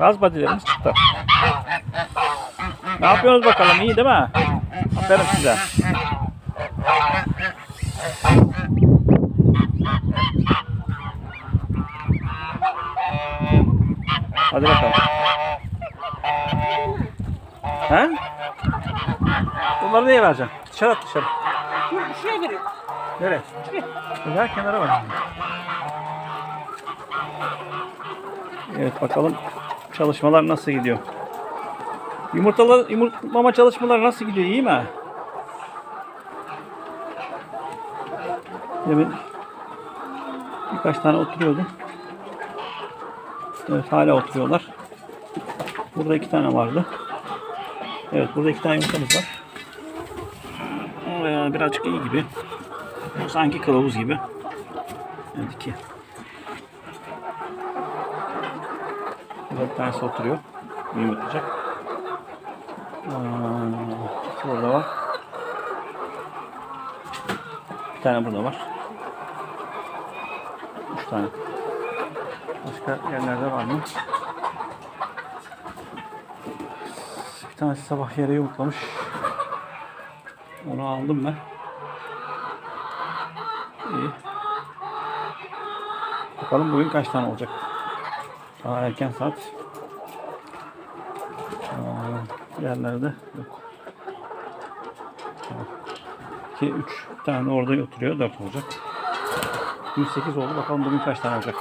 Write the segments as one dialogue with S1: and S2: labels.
S1: Gaz badilerimiz çıktı. Ne yapıyorsunuz bakalım? İyi değil mi? Aferin size. Hadi bakalım. He? Bunları neye vereceksin? Dışarı at dışarı.
S2: Şuraya veriyor.
S1: Nereye? Gel kenara bak. Evet bakalım çalışmalar nasıl gidiyor. Yumurtalar, yumurtlama çalışmaları nasıl gidiyor? İyi mi? Demin birkaç tane oturuyordu. Evet hala oturuyorlar. Burada iki tane vardı. Evet burada iki tane yumurtamız var. Ee, birazcık iyi gibi. Sanki kılavuz gibi. Evet iki. Burada bir tanesi oturuyor. Yumurtlayacak. Aa, burada var. Bir tane burada var. Üç tane. Başka yerlerde var mı? Bir tanesi sabah yere yumurtlamış. Onu aldım ben. İyi. Bakalım bugün kaç tane olacak. Daha erken saat. Aa, yerlerde yok. 2, 3 tane orada oturuyor. 4 olacak. 108 oldu. Bakalım bugün kaç tane olacak.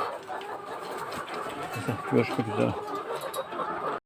S1: Neyse, görüşmek üzere.